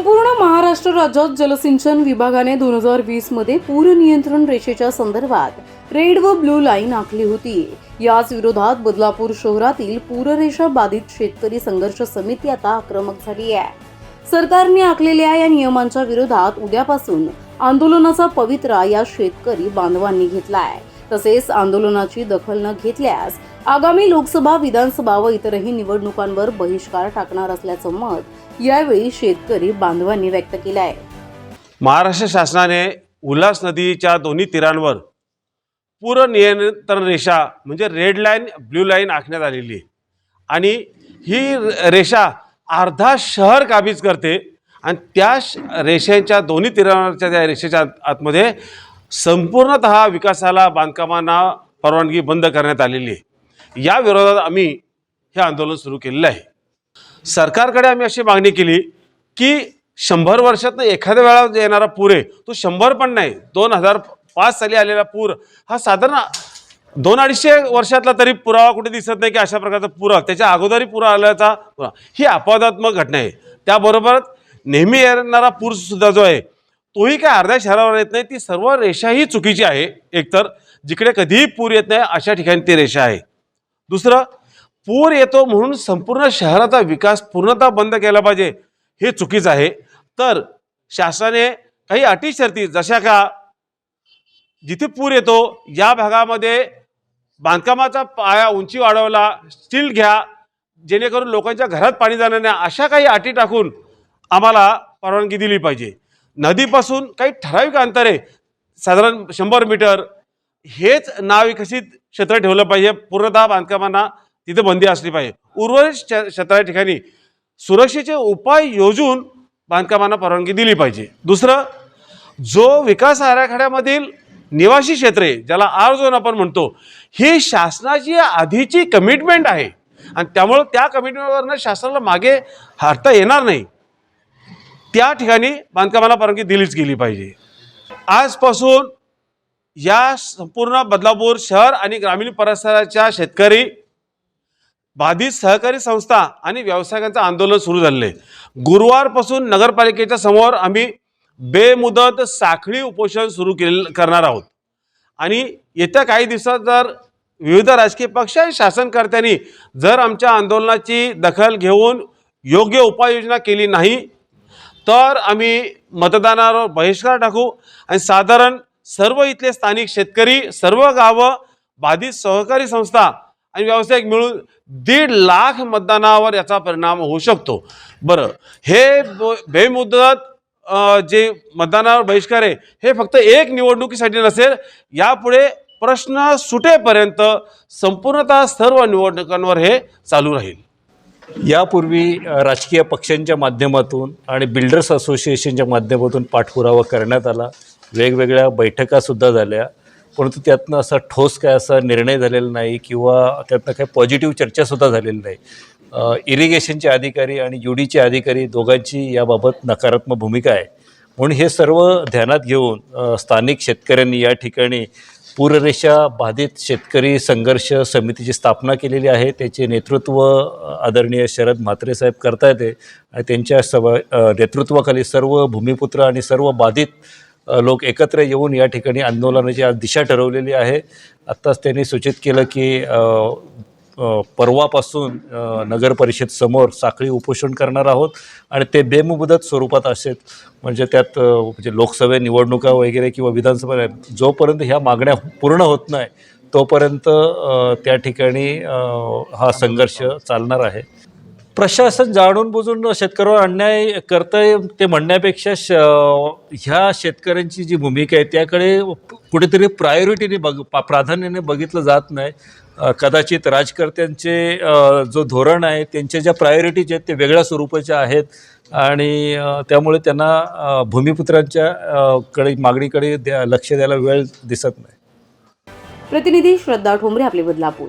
संपूर्ण महाराष्ट्र राज्यात जलसिंचन विभागाने दोन हजार वीसमध्ये पूर नियंत्रण रेषेच्या संदर्भात रेड व ब्लू लाईन आखली होती. याच विरोधात बदलापूर शहरातील पूररेषा बाधित शेतकरी संघर्ष समिती आता आक्रमक झाली आहे. सरकारने आखलेल्या या नियमांच्या विरोधात उद्यापासून आंदोलनाचा पवित्रा या शेतकरी बांधवांनी घेतला आहे तसेच आंदोलनाची दखल न घेतल्यास आगामी लोकसभा विधानसभा व इतरही निवडणुकांवर बहिष्कार टाकणार असल्याचं मत यावेळी शेतकरी बांधवांनी व्यक्त केलं आहे. महाराष्ट्र शासनाने उल्हास नदीच्या दोन्ही तीरांवर पूर नियंत्रण रेषा म्हणजे रेड लाईन ब्ल्यू लाईन आखण्यात आलेली आहे. आणि ही र- रेषा अर्धा शहर काबीज करते आणि त्या श- रेषेच्या दोन्ही तीरांवरच्या त्या रेषेच्या आतमध्ये संपूर्णत विकासाला बांधकामांना परवानगी बंद करण्यात आलेली आहे. या विरोधात आम्ही हे आंदोलन सुरू केलेलं आहे. सरकारकडे आम्ही अशी मागणी केली की शंभर वर्षातनं एखाद्या वेळा येणारा पूर आहे तो शंभर पण नाही दोन हजार पाच साली आलेला पूर हा साधारण दोन अडीचशे वर्षातला तरी पुरावा कुठे दिसत नाही की अशा प्रकारचा पुरा त्याच्या अगोदरही पूर आल्याचा पुरा. ही अपवादात्मक घटना आहे. त्याबरोबरच नेहमी येणारा पूर सुद्धा जो आहे तोही काय अर्ध्या शहरावर येत नाही ती सर्व रेषा ही चुकीची आहे. एकतर जिकडे कधीही पूर येत नाही अशा ठिकाणी ती रेषा आहे. दुसरं पूर येतो म्हणून संपूर्ण शहराचा विकास पूर्णतः बंद केला पाहिजे हे चुकीचं आहे. तर शासनाने काही अटी शर्ती जशा का जिथे पूर येतो या भागामध्ये बांधकामाचा पाया उंची वाढवला स्टील घ्या जेणेकरून लोकांच्या घरात पाणी जाणार नाही अशा काही अटी टाकून आम्हाला परवानगी दिली पाहिजे. नदीपासून काही ठराविक अंतर आहे साधारण शंभर मीटर हेच नाविकसित क्षेत्र ठेवलं पाहिजे. पूर्णतः बांधकामांना तिथे बंदी असली पाहिजे. उर्वरित क्ष- क्षेत्रा ठिकाणी सुरक्षेचे उपाय योजून बांधकामांना परवानगी दिली पाहिजे. दुसरं जो विकास आराखड्यामधील निवासी क्षेत्रे ज्याला आर झोन आपण म्हणतो ही शासनाची आधीची कमिटमेंट आहे. आणि त्यामुळं त्या कमिटमेंटवरनं शासनाला मागे हरता येणार नाही. त्या ठिकाणी बांधकामाला परवानगी दिलीच गेली पाहिजे. आजपासून या संपूर्ण बदलापूर शहर आणि ग्रामीण परिसराच्या शेतकरी बाधित सहकारी संस्था आणि व्यावसायिकांचं आंदोलन सुरू झालेलं. आहे गुरुवारपासून नगरपालिकेच्या समोर आम्ही बेमुदत साखळी उपोषण सुरू केले करणार आहोत. आणि येत्या काही दिवसात जर विविध राजकीय पक्ष आणि शासनकर्त्यांनी जर आमच्या आंदोलनाची दखल घेऊन योग्य उपाययोजना केली नाही तर आम्ही मतदानावर बहिष्कार टाकू आणि साधारण सर्व इथले स्थानिक शेतकरी सर्व गावं बाधित सहकारी संस्था आणि व्यावसायिक मिळून दीड लाख मतदानावर याचा परिणाम होऊ शकतो. बरं हे बेमुदत जे मतदानावर बहिष्कार आहे हे फक्त एक निवडणुकीसाठी नसेल यापुढे प्रश्न सुटेपर्यंत संपूर्णतः सर्व निवडणुकांवर हे चालू राहील. यापूर्वी राजकीय पक्षांच्या माध्यमातून आणि बिल्डर्स असोसिएशनच्या माध्यमातून पाठपुरावा करण्यात आला. वेगवेगळ्या बैठकासुद्धा झाल्या. परंतु त्यातनं असा ठोस काय असा निर्णय झालेला नाही किंवा त्यातनं काही पॉझिटिव्ह चर्चासुद्धा झालेली नाही. इरिगेशनचे अधिकारी आणि युडीचे अधिकारी दोघांची याबाबत नकारात्मक भूमिका आहे. म्हणून हे सर्व ध्यानात घेऊन स्थानिक शेतकऱ्यांनी या ठिकाणी पूररेषा बाधित शेतकरी संघर्ष समितीची स्थापना केलेली आहे. त्याचे नेतृत्व आदरणीय शरद म्हात्रे साहेब करतायत. आणि त्यांच्या सभा नेतृत्वाखाली सर्व भूमिपुत्र आणि सर्व बाधित लोक एकत्र येऊन या ठिकाणी आंदोलनाची आज दिशा ठरवलेली आहे. आत्ताच त्यांनी सूचित केलं की परवापासून नगरपरिषद नगर समोर साखळी उपोषण करणार आहोत आणि ते बेमुदत स्वरूपात असेल. म्हणजे त्यात म्हणजे लोकसभा निवडणुका वगैरे किंवा विधानसभा जोपर्यंत ह्या मागण्या पूर्ण होत नाही तोपर्यंत त्या ठिकाणी हा संघर्ष चालणार आहे. प्रशासन जाणून बुजून शेतकऱ्यावर अन्याय करतंय ते म्हणण्यापेक्षा श ह्या शेतकऱ्यांची जी भूमिका आहे त्याकडे कुठेतरी प्रायोरिटीने बघ प्राधान्याने बघितलं जात नाही. कदाचित राजकर्त्यांचे जो धोरण आहे त्यांच्या ज्या प्रायोरिटीज आहेत ते वेगळ्या स्वरूपाच्या आहेत. आणि त्यामुळे त्यांना भूमिपुत्रांच्या कडे मागणीकडे द्या लक्ष द्यायला वेळ दिसत नाही. प्रतिनिधी श्रद्धा ठोंबरे आपले बदलापूर.